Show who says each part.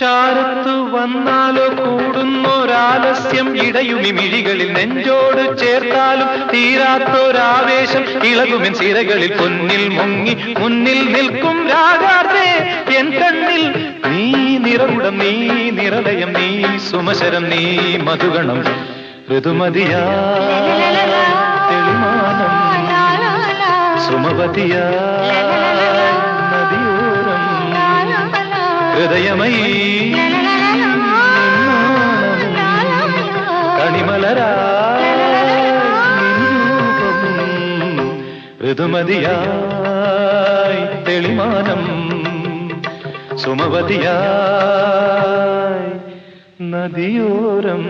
Speaker 1: ചാരത്തു വന്നാലോ കൂടുന്നൊരാലസ്യം. ഇടയുമി മിഴികളിൽ നെഞ്ചോട് ചേർത്താലും തീരാത്തൊരാവേശം. ഇളകുമെൻ സിരകളിൽ പൊന്നിൽ മുങ്ങി മുന്നിൽ നിൽക്കും രാജാർത്തേ. എൻ കണ്ണിൽ നീ നിറകുടം നീ നിറലയം നീ സുമശരം നീ മധുഗണം. ഋതുമതിയാ തെളിമാനം. സുമവതിയാ ഹൃദയമയീ. കണിമലരാ ഋതുമതിയായി തെളിമാനം സുമവതിയായി നദിയോരം